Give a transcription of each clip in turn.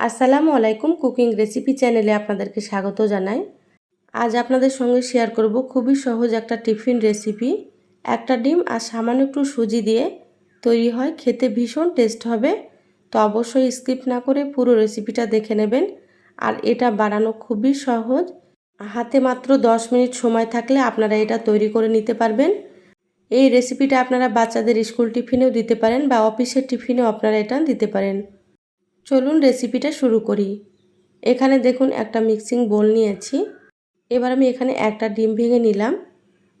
আসসালামু আলাইকুম cooking recipe চ্যানেলে আপনাদেরকে স্বাগত জানাই। আজ আপনাদের সঙ্গে শেয়ার করব খুবই সহজ একটা টিফিন রেসিপি। একটা ডিম আর সামান্য একটু সুজি দিয়ে তৈরি হয়, খেতে ভীষণ টেস্ট হবে। তো অবশ্যই স্কিপ না করে পুরো রেসিপিটা দেখে নেবেন। আর এটা বানানো খুবই সহজ। হাতে মাত্র 10 মিনিট সময় থাকলে আপনারা এটা তৈরি করে নিতে পারবেন। এই রেসিপিটা আপনারা বাচ্চাদের স্কুল টিফিনেও দিতে পারেন বা অফিসের টিফিনেও আপনারা এটা দিতে পারেন। চলুন রেসিপিটা শুরু করি। এখানে দেখুন একটা মিক্সিং বোল নিয়েছি। এবার আমি এখানে একটা ডিম ভেঙে নিলাম।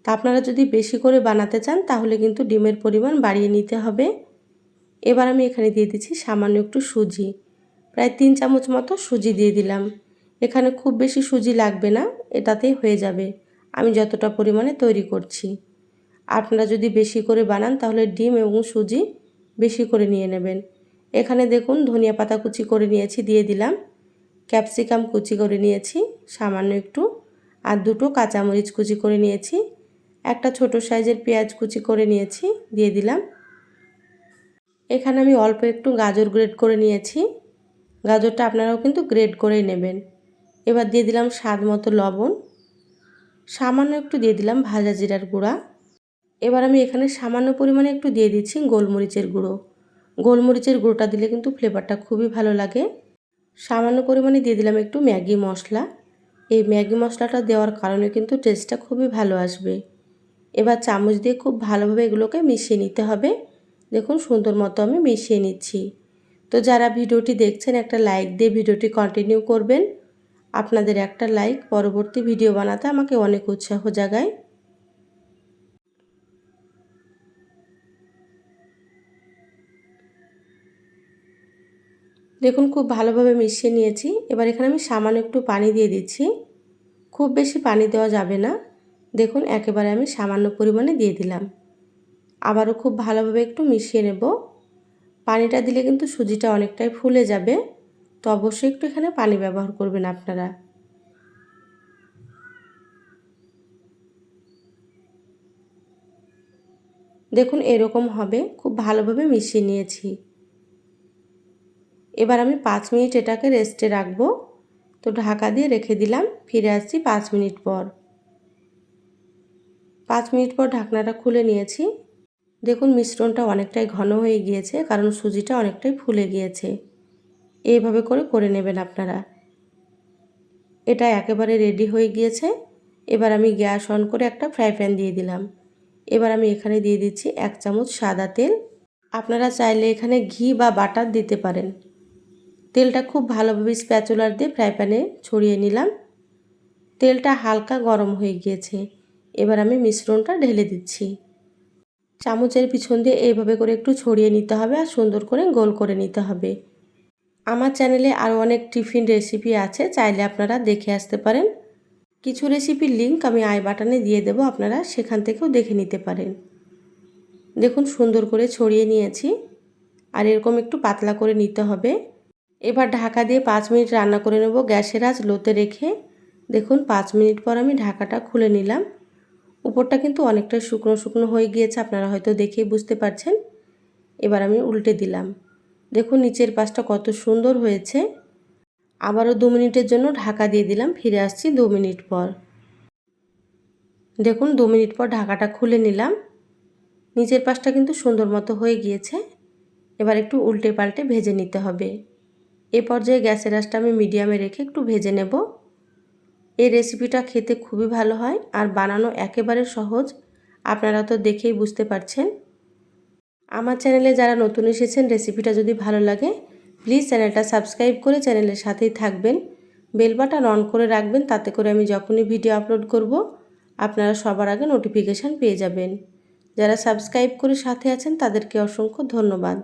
তা আপনারা যদি বেশি করে বানাতে চান, তাহলে কিন্তু ডিমের পরিমাণ বাড়িয়ে নিতে হবে। এবার আমি এখানে দিয়ে দিচ্ছি সামান্য একটু সুজি। প্রায় তিন চামচ মতো সুজি দিয়ে দিলাম। এখানে খুব বেশি সুজি লাগবে না, এটাতেই হয়ে যাবে। আমি যতটা পরিমাণে তৈরি করছি। আপনারা যদি বেশি করে বানান, তাহলে ডিম এবং সুজি বেশি করে নিয়ে নেবেন। এখানে দেখুন ধনিয়া পাতা কুচি করে নিয়েছি, দিয়ে দিলাম। ক্যাপসিকাম কুচি করে নিয়েছি, সামান্য একটু। আর দুটো কাঁচামরিচ কুচি করে নিয়েছি, একটা ছোট সাইজের পেঁয়াজ কুচি করে নিয়েছি, দিয়ে দিলাম। এখানে আমি অল্প একটু গাজর গ্রেড করে নিয়েছি। গাজরটা আপনারাও কিন্তু গ্রেড করেই নেবেন। এবার দিয়ে দিলাম স্বাদ মতো লবণ। সামান্য একটু দিয়ে দিলাম ভাজা জিরার গুঁড়া। এবার আমি এখানে সামান্য পরিমাণে একটু দিয়ে দিচ্ছি গোলমরিচের গুঁড়ো। গোলমরিচের গুঁড়োটা দিলে কিন্তু ফ্লেভারটা খুবই ভালো লাগে। সামান্য পরিমাণে দিয়ে দিলাম একটু ম্যাগি মশলা। এই ম্যাগি মশলাটা দেওয়ার কারণে কিন্তু টেস্টটা খুবই ভালো আসবে। এবার চামচ দিয়ে খুব ভালোভাবে এগুলোকে মিশিয়ে নিতে হবে। দেখুন সুন্দর মতো আমি মিশিয়ে নিচ্ছি। তো যারা ভিডিওটি দেখছেন, একটা লাইক দিয়ে ভিডিওটি কন্টিনিউ করবেন। আপনাদের একটা লাইক পরবর্তী ভিডিও বানাতে আমাকে অনেক উৎসাহ জাগায়। দেখুন খুব ভালোভাবে মিশিয়ে নিয়েছি। এবার এখানে আমি সামান্য একটু পানি দিয়ে দিচ্ছি। খুব বেশি পানি দেওয়া যাবে না। দেখুন একেবারে আমি সামান্য পরিমাণে দিয়ে দিলাম। আবারও খুব ভালোভাবে একটু মিশিয়ে নেব। পানিটা দিলে কিন্তু সুজিটা অনেকটাই ফুলে যাবে। তো অবশ্যই একটু এখানে পানি ব্যবহার করবেন আপনারা। দেখুন এরকম হবে। খুব ভালোভাবে মিশিয়ে নিয়েছি। এবার আমি পাঁচ মিনিট এটাকে রেস্টে রাখব। তো ঢাকা দিয়ে রেখে দিলাম, ফিরে আসছি পাঁচ মিনিট পর। পাঁচ মিনিট পর ঢাকনাটা খুলে নিয়েছি। দেখুন মিশ্রণটা অনেকটাই ঘন হয়ে গিয়েছে, কারণ সুজিটা অনেকটাই ফুলে গিয়েছে। এইভাবে করে করে নেবেন আপনারা। এটা একেবারে রেডি হয়ে গিয়েছে। এবার আমি গ্যাস অন করে একটা ফ্রাই প্যান দিয়ে দিলাম। এবার আমি এখানে দিয়ে দিচ্ছি এক চামচ সাদা তেল। আপনারা চাইলে এখানে ঘি বা বাটার দিতে পারেন। তেলটা খুব ভালোভাবে স্প্যাচুলার দিয়ে ফ্রাই প্যানে ছড়িয়ে নিলাম। তেলটা হালকা গরম হয়ে গিয়েছে। এবার আমি মিশ্রণটা ঢেলে দিচ্ছি। চামচের পিছন দিয়ে এইভাবে করে একটু ছড়িয়ে নিতে হবে আর সুন্দর করে গোল করে নিতে হবে। আমার চ্যানেলে আরও অনেক টিফিন রেসিপি আছে, চাইলে আপনারা দেখে আসতে পারেন। কিছু রেসিপির লিঙ্ক আমি আই বাটনে দিয়ে দেব, আপনারা সেখান থেকেও দেখে নিতে পারেন। দেখুন, সুন্দর করে ছড়িয়ে নিয়েছি। আর এরকম একটু পাতলা করে নিতে হবে। এবার ঢাকা দিয়ে পাঁচ মিনিট রান্না করে নেব গ্যাসের আঁচ লোতে রেখে। দেখুন, পাঁচ মিনিট পর আমি ঢাকাটা খুলে নিলাম। উপরটা কিন্তু অনেকটা শুকনো শুকনো হয়ে গিয়েছে, আপনারা হয়তো দেখেই বুঝতে পারছেন। এবার আমি উল্টে দিলাম। দেখুন, নিচের পাশটা কত সুন্দর হয়েছে। আবারও দু মিনিটের জন্য ঢাকা দিয়ে দিলাম, ফিরে আসছি দু মিনিট পর। দেখুন, দু মিনিট পর ঢাকাটা খুলে নিলাম। নিচের পাশটা কিন্তু সুন্দর মতো হয়ে গিয়েছে। এবার একটু উল্টে পাল্টে ভেজে নিতে হবে। এ পর্যায়ে গ্যাসের আঁচটা আমি মিডিয়ামে রেখে একটু ভেজে নেব। এই রেসিপিটা খেতে খুবই ভালো হয় আর বানানো একেবারে সহজ। আপনারা তো দেখেই বুঝতে পারছেন। আমার চ্যানেলে যারা নতুন এসেছেন, রেসিপিটা যদি ভালো লাগে, প্লিজ চ্যানেলটা সাবস্ক্রাইব করে চ্যানেলের সাথেই থাকবেন। বেল বাটন অন করে রাখবেন, তাতে করে আমি যখনই ভিডিও আপলোড করব, আপনারা সবার আগে নোটিফিকেশান পেয়ে যাবেন। যারা সাবস্ক্রাইব করে সাথে আছেন, তাদেরকে অসংখ্য ধন্যবাদ।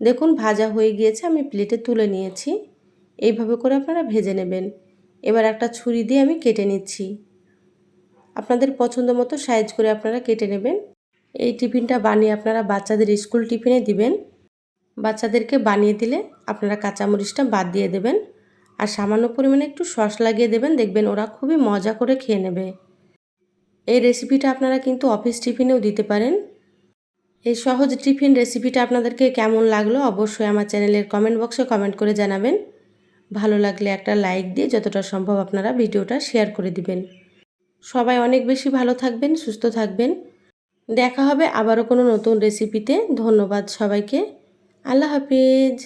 দেখুন, ভাজা হয়ে গিয়েছে, আমি প্লেটে তুলে নিয়েছি। এইভাবে করে আপনারা ভেজে নেবেন। এবার একটা ছুরি দিয়ে আমি কেটে নিচ্ছি। আপনাদের পছন্দ মতো সাইজ করে আপনারা কেটে নেবেন। এই টিফিনটা বানিয়ে আপনারা বাচ্চাদের স্কুল টিফিনে দিবেন। বাচ্চাদেরকে বানিয়ে দিলে আপনারা কাঁচামরিচটা বাদ দিয়ে দেবেন। আর সামান্য পরিমাণে একটু সস লাগিয়ে দেবেন, দেখবেন ওরা খুবই মজা করে খেয়ে নেবে। এই রেসিপিটা আপনারা কিন্তু অফিস টিফিনেও দিতে পারেন। এই সহজ টিফিন রেসিপিটা আপনাদেরকে কেমন লাগল অবশ্যই আমার চ্যানেলের কমেন্ট বক্সে কমেন্ট করে জানাবেন। ভালো লাগলে একটা লাইক দিয়ে যতটা সম্ভব আপনারা ভিডিওটা শেয়ার করে দিবেন। সবাই অনেক বেশি ভালো থাকবেন, সুস্থ থাকবেন। দেখা হবে আবারও কোনো নতুন রেসিপিতে। ধন্যবাদ সবাইকে। আল্লাহ হাফিজ।